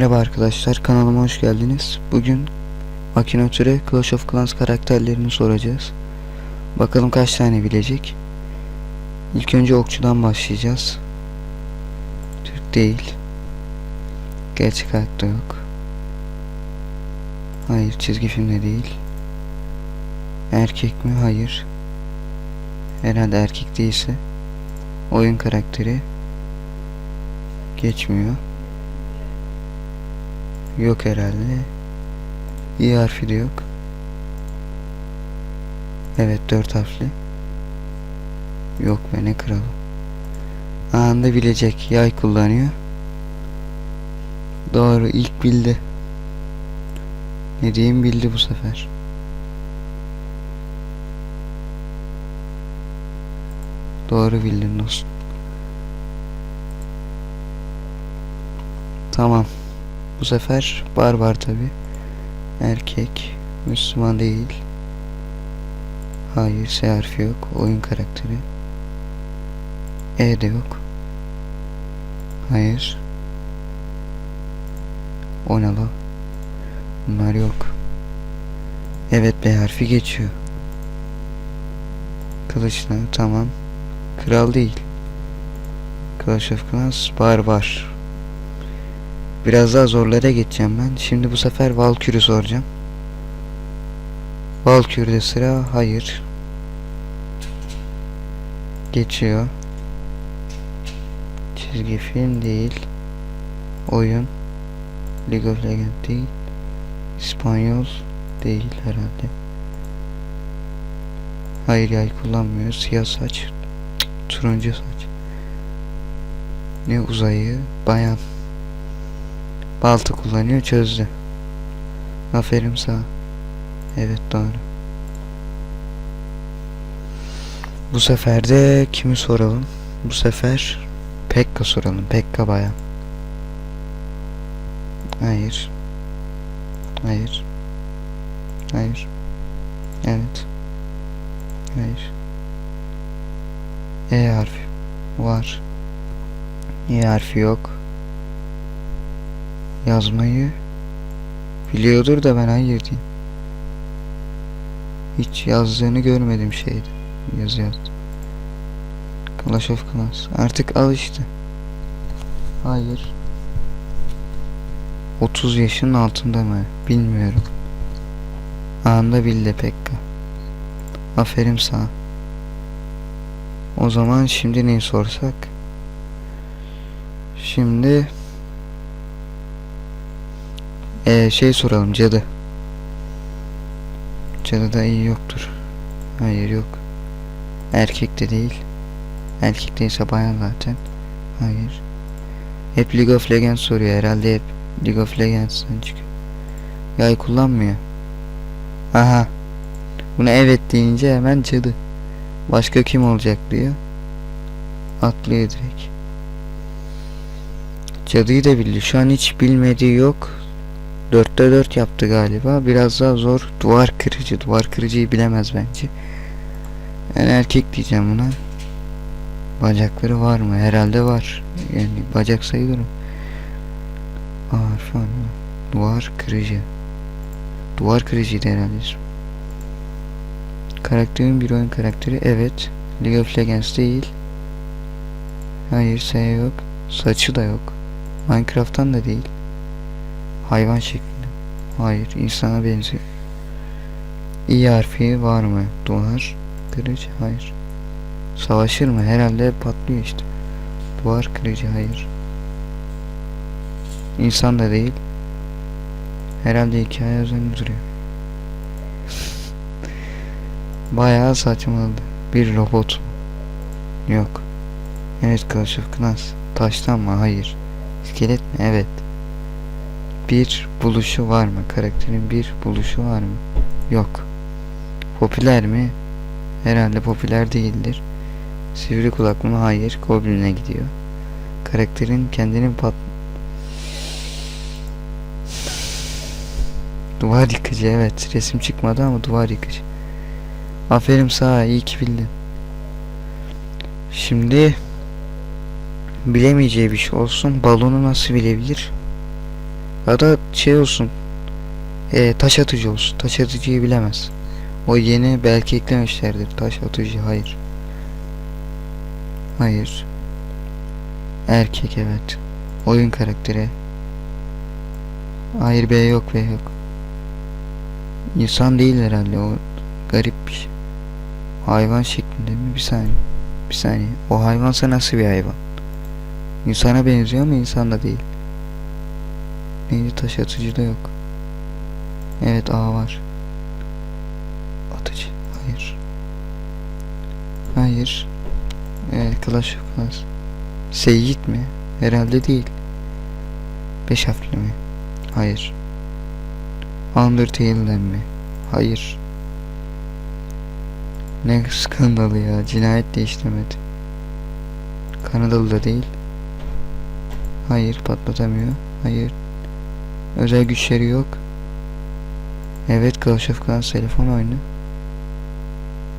Merhaba arkadaşlar kanalıma hoş geldiniz. Bugün Akinator'a Clash of Clans karakterlerini soracağız. Bakalım kaç tane bilecek. İlk önce okçudan başlayacağız. Türk değil. Gerçek hayatta yok. Hayır çizgi filmde değil. Erkek mi? Hayır. Herhalde erkek değilse. Oyun karakteri. Geçmiyor. Yok herhalde. İ harfi de yok. Evet dört harfli. Yok be ne kralı. Anında bilecek. Yay kullanıyor. Doğru ilk bildi. Ne diyeyim bildi bu sefer. Doğru bildin dostum. Tamam. Bu sefer barbar tabi. Erkek. Müslüman değil. Hayır S harfi yok. Oyun karakteri. E de yok. Hayır. O ne la? Bunlar yok. Evet B harfi geçiyor. Kılıçla tamam. Kral değil. Clash of Clans barbar. Biraz daha zorlara geçeceğim ben. Şimdi bu sefer Valkyrie'yi soracağım. Valkyrie'de sıra hayır. Geçiyor. Çizgi film değil. Oyun. League of Legends değil. İspanyol değil herhalde. Hayır yay kullanmıyor. Siyah saç. Turuncu saç. Ne uzayı? Bayan. Balta kullanıyor çözdü. Aferin sağ. Evet doğru. Bu sefer de kimi soralım? Bu sefer Pekka soralım. Pekka bayan. Hayır. Hayır. Hayır. Evet. Hayır. E harfi var. E harfi yok. Yazmayı biliyordur da ben hayır diyeyim. Hiç yazdığını görmedim şeyde. Yazı yazdı. Clash of Clans. Artık al işte. Hayır. 30 yaşın altında mı? Bilmiyorum. Anında bildi Pekka. Aferin sana. O zaman şimdi neyi sorsak? Şimdi ee, şey soralım cadı. Cadıda iyi yoktur. Hayır yok. Erkek de değil. Erkek değilse bayan zaten. Hayır. Hep League of Legends soruyor herhalde hep League of Legends'tan çıkıyor. Yay kullanmıyor. Aha. Buna evet deyince hemen cadı. Başka kim olacak diyor. Atlıyor direkt. Cadıyı da bildi. Şu an hiç bilmediği yok. Dörtte dört yaptı galiba. Biraz daha zor. Duvar kırıcı. Duvar kırıcıyı bilemez bence. Yani erkek diyeceğim buna. Bacakları var mı? Herhalde var. Yani bacak sayılır. A harfi var mı? Duvar kırıcı. Duvar kırıcıydı herhalde ismi. Karakterin bir oyun karakteri. Evet. League of Legends değil. Hayır S yok. Saçı da yok. Minecraft'tan da değil. Hayvan şeklinde. Hayır, insana benziyor. İ harfi var mı? Duvar, kırıcı, hayır. Savaşır mı? Herhalde patlıyor işte. Duvar, kırıcı, hayır. İnsan da değil. Herhalde hikaye üzerinde duruyor. Bayağı saçmaladı. Bir robot mu? Yok. Evet Clash of Clans. Taştan mı? Hayır. İskelet mi? Evet. Bir buluşu var mı? Karakterin bir buluşu var mı? Yok. Popüler mi? Herhalde popüler değildir. Sivri kulak mı? Hayır. Goblin'e gidiyor. Karakterin kendini pat... Duvar yıkıcı evet. Resim çıkmadı ama duvar yıkıcı. Aferin sağa iyi ki bildin. Şimdi bilemeyeceği bir şey olsun. Balonu nasıl bilebilir? Da şey olsun. E, taş atıcı olsun. Taş atıcıyı bilemez. O yeni belki eklemişlerdir. Taş atıcı hayır. Hayır. Erkek evet. Oyun karakteri. Hayır B yok B yok. İnsan değil herhalde o garip bir şey. Hayvan şeklinde mi? Bir saniye. Bir saniye. O hayvansa nasıl bir hayvan? İnsana benziyor ama insan da değil. Neydi taş atıcı da yok. Evet A var. Atıcı. Hayır. Hayır. Evet Clash of Clans. Seyit mi? Herhalde değil. Beş harfli mi? Hayır. Undertale'den mi? Hayır. Ne skandalı ya. Cinayet de işlemedi. Kanadalı da değil. Hayır patlatamıyor. Hayır. Özel güçleri yok. Evet Clash of Clans telefon oyunu.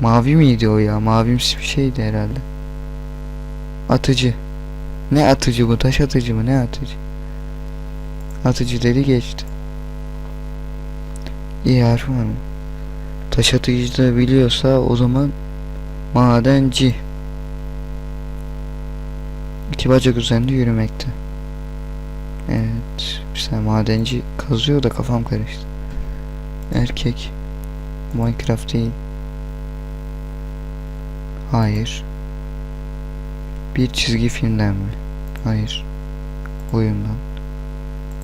Mavi miydi o ya? Mavimsi bir şeydi herhalde. Atıcı. Ne atıcı bu? Taş atıcı mı? Ne atıcı? Atıcı dedi geçti. İyi harfi? Taş atıcı da biliyorsa o zaman madenci. İki bacak üzerinde yürümekte. Evet. Saniye madenci kazıyor da kafam karıştı. Erkek. Minecraft değil. Hayır. Bir çizgi filmden mi? Hayır. Oyundan.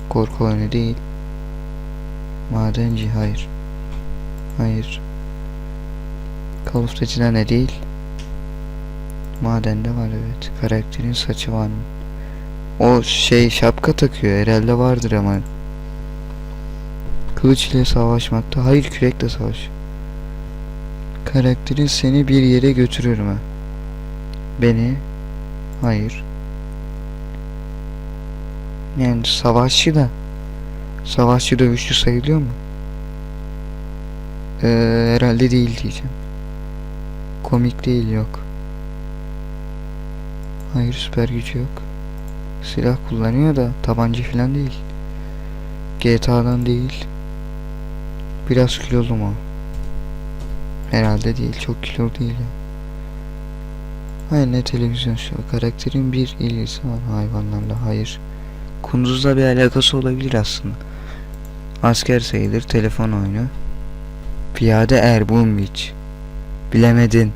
Korku oyunu değil. Madenci hayır. Hayır. Call of Duty'den de değil. Madende var evet. Karakterin saçı var mı? O şey şapka takıyor herhalde vardır ama. Kılıç ile savaşmakta. Hayır kürekle savaş. Karakterin seni bir yere götürür mü? Beni? Hayır. Yani savaşçı da. Savaşçı dövüşçü sayılıyor mu? Ee, herhalde değil diyeceğim. Komik değil yok. Hayır süper gücü yok. Silah kullanıyor da tabanca falan değil. GTA'dan değil. Biraz kilolu mu? Herhalde değil. Çok kilo değil. Hayır ne televizyon şu. Karakterin bir ilgisi var hayvanlarla. Hayır. Kunduzla bir alakası olabilir aslında. Asker sayılır. Telefon oyunu. Piyade er Boomwitch. Bilemedin.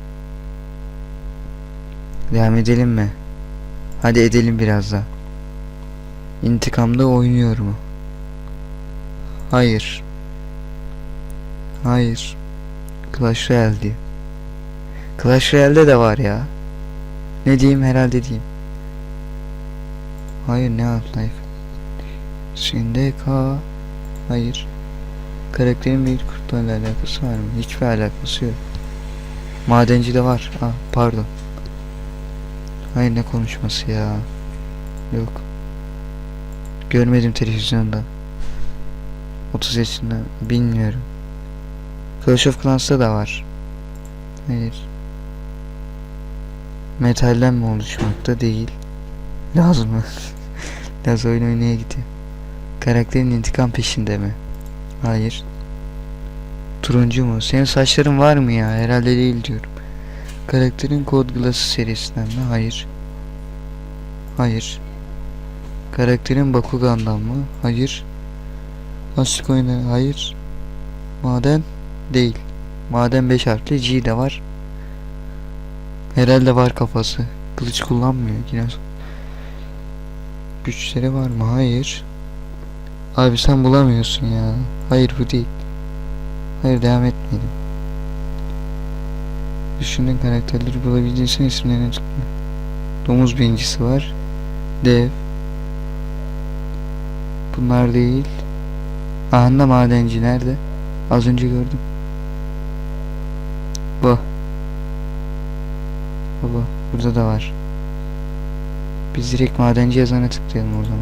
Devam edelim mi? Hadi edelim biraz daha. İntikamda oynuyor mu? Hayır. Hayır. Clash Royale. Clash Royale'de de var ya. Ne diyeyim herhalde diyeyim. Hayır ne Half-Life? Şimdi K. Hayır. Karakterin bir kurtla alakası var mı? Hiçbir alakası yok. Madenci de var. Ah pardon. Hayır ne konuşması ya. Yok. Görmedim televizyonda. 30 yaşında. Bilmiyorum. Clash of Clans'ta da var. Hayır. Metalden mi oluşmakta değil. Lazım mı? Laz oyun oynaya gidiyor. Karakterin intikam peşinde mi? Hayır. Turuncu mu? Senin saçların var mı ya? Herhalde değil diyorum. Karakterin Code Glass serisinden mi? Hayır. Hayır. Karakterin Bakugan'dan mı? Hayır. Açlık oyunu? Hayır. Maden? Değil. Maden 5 harfli G de var. Herhalde var kafası. Kılıç kullanmıyor yine. Güçleri var mı? Hayır. Abi sen bulamıyorsun ya. Hayır bu değil. Hayır devam etmeyelim. Düşündüğün karakterleri bulabildiysen isimlerini tutma. Domuz birincisi var. Dev. Bunlar değil. Ahanda madenci nerede? Az önce gördüm. Bu. Baba burada da var. Biz direkt madenci yazana tıklayalım o zaman.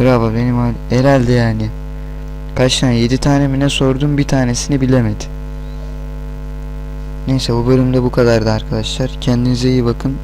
Bravo benim hal- herhalde yani. Kaç tane? 7 tane mi ne sordum bir tanesini bilemedi. Neyse bu bölümde bu kadardı arkadaşlar. Kendinize iyi bakın.